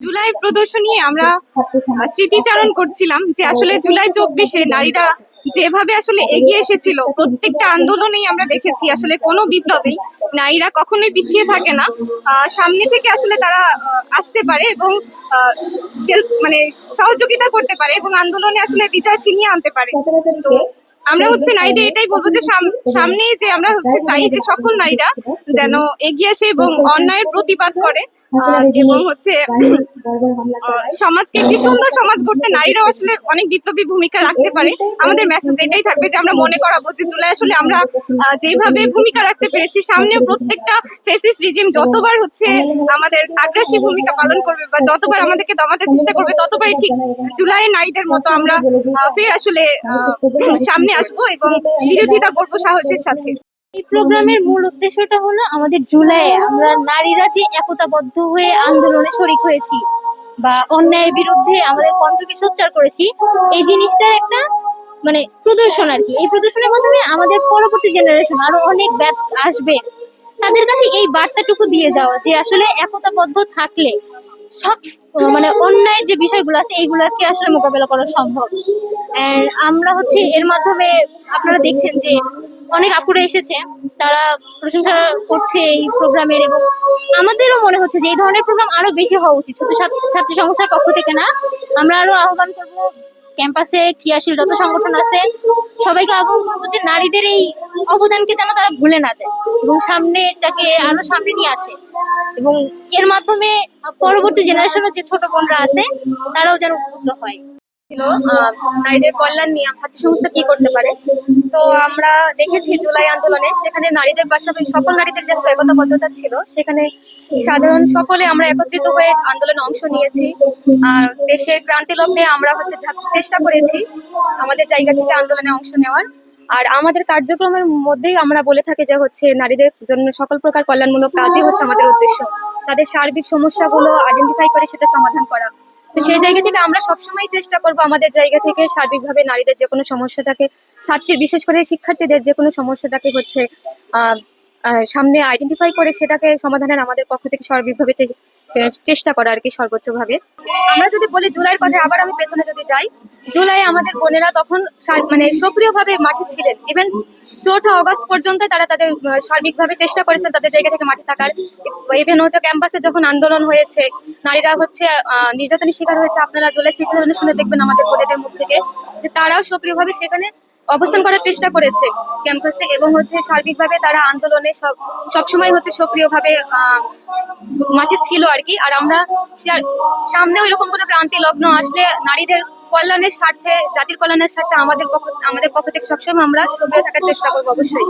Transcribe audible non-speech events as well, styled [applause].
জুলাই প্রদর্শনী আমরা স্মৃতিচারণ করছিলাম যে আসলে জুলাই চব্বিশে নারীরা যেভাবে আসলে এগিয়ে এসেছিল, প্রত্যেকটা আন্দোলনেই আমরা দেখেছি আসলে কোনো বিপ্লবেই নারীরা কখনোই পিছিয়ে থাকে না। সামনে থেকে আসলে তারা আসতে পারে এবং মানে সহযোগিতা করতে পারে এবং আন্দোলনে আসলে বিচার ছিনিয়ে আনতে পারে। তো আমরা হচ্ছে নারীদের এটাই বলব যে সাম- সামনে যে আমরা হচ্ছে চাই যে সকল নারীরা যেন এগিয়ে আসে এবং অন্যায়ের প্রতিবাদ করে। এবং হচ্ছে [clears throat] সমাজকে একটি সুন্দর সমাজ করতে নারীরাও আসলে অনেক বিপ্লবী ভূমিকা রাখতে পারে। আমাদের মেসেজ এটাই থাকবে যে আমরা মনে করাবো যে জুলাই আসলে আমরা যেভাবে ভূমিকা রাখতে পেরেছি সামনেও প্রত্যেকটা ফেসিস রিজিম যতবার হচ্ছে আমাদের আগ্রাসী ভূমিকা পালন করবে বা যতবার আমাদেরকে দমাতে চেষ্টা করবে ততবারই ঠিক জুলাই নারীদের মতো আমরা ফের আসলে সামনে আসব এবং বিরোধিতা করব সাহসের সাথে। এই প্রোগ্রামের মূল উদ্দেশ্যটা হলো আমাদের জুলাইয়ে আমরা নারীরা যে একতাবদ্ধ হয়ে আন্দোলনে শরিক হয়েছি বা অন্যায়ের বিরুদ্ধে আমাদের কণ্ঠকে সোচ্চার করেছি এই জিনিসটার একটা মানে প্রদর্শন আর কি। এই প্রদর্শনের মাধ্যমে আমাদের পরবর্তী জেনারেশন আরও অনেক ব্যাচ আসবে। তাদের কাছে এই বার্তাটুকু দিয়ে যাওয়া যে আসলে একতাবদ্ধ থাকলে সব মানে অন্যায় যে বিষয়গুলো আছে এইগুলাকে আসলে মোকাবেলা করা সম্ভব। আমরা হচ্ছে এর মাধ্যমে আপনারা দেখছেন যে অনেক আপুরা এসেছে, তারা প্রশংসা করছে এই প্রোগ্রামের এবং আমাদেরও মনে হচ্ছে যে এই ধরনের প্রোগ্রাম আরও বেশি হওয়া উচিত। শুধু ছাত্র- সংস্থার পক্ষ থেকে না, আমরা আরও আহ্বান করব ক্যাম্পাসে ক্রিয়াশীল যত সংগঠন আছে, সবাইকে আহ্বান করব যে নারীদের এই অবদানকে যেন তারা ভুলে না যায় এবং সামনে এটাকে আরও সামনে নিয়ে আসে। এবং এর মাধ্যমে পরবর্তী জেনারেশনের যে ছোট বোনরা আছে, তারাও যেন উদ্বুদ্ধ হয়। ছিল নারীদের কল্যাণ নিয়ে ছাত্র সংস্থা কি করতে পারে? তো আমরা দেখেছি জুলাই আন্দোলনে সেখানে নারীদের পাশাপাশি সকল নারীদের যেহেতু একতাবদ্ধতা ছিল, সেখানে সাধারণ সকলে আমরা একত্রিত হয়ে আন্দোলনে অংশ নিয়েছি। আর দেশের ক্রান্তি লগ্নে আমরা হচ্ছে চেষ্টা করেছি আমাদের জায়গা থেকে আন্দোলনে অংশ নেওয়ার। আর আমাদের কার্যক্রমের মধ্যেই আমরা বলে থাকি যে হচ্ছে নারীদের জন্য সকল প্রকার কল্যাণমূলক কাজই হচ্ছে আমাদের উদ্দেশ্য। তাদের সার্বিক সমস্যাগুলো আইডেন্টিফাই করে সেটা সমাধান করা। তো সেই জায়গা থেকে আমরা সবসময় চেষ্টা করব আমাদের জায়গা থেকে সার্বিকভাবে নারীদের যে কোনো সমস্যাটাকে, ছাত্রী বিশেষ করে শিক্ষার্থীদের যে কোনো সমস্যাটাকে হচ্ছে সামনে আইডেন্টিফাই করে সেটাকে সমাধানের আমাদের পক্ষ থেকে সার্বিকভাবে চেষ্টা করা আর কি সর্বোচ্চভাবে। আমরা যদি বলি জুলাইয়ের কথা আবার আমি পেছনে যদি যাই, জুলাই আমাদের বোনেরা তখন মানে সক্রিয়ভাবে মাঠে ছিলেন। ইভেন চৌঠা অগস্ট পর্যন্ত তারা তাদের সার্বিকভাবে চেষ্টা করেছেন তাদের জায়গা থেকে মাঠে থাকার। ইভেন হচ্ছে ক্যাম্পাসে যখন আন্দোলন হয়েছে, নারীরা হচ্ছে নির্যাতনের শিকার হয়েছে, আপনারা জুলাই ধরনের শুনে দেখবেন আমাদের বোনেদের মুখ থেকে, যে তারাও সক্রিয়ভাবে সেখানে অবস্থান করার চেষ্টা করেছে ক্যাম্পাসে এবং হচ্ছে সার্বিকভাবে তারা আন্দোলনে সব, সবসময় হচ্ছে সক্রিয়ভাবে মাঠে ছিল আর কি। আর আমরা সামনে ওই রকম কোনো ক্রান্তি লগ্ন আসলে নারীদের কল্যাণের স্বার্থে, জাতির কল্যাণের স্বার্থে আমাদের পক্ষ আমাদের পক্ষ থেকে সবসময় আমরা সক্রিয় থাকার চেষ্টা করব অবশ্যই।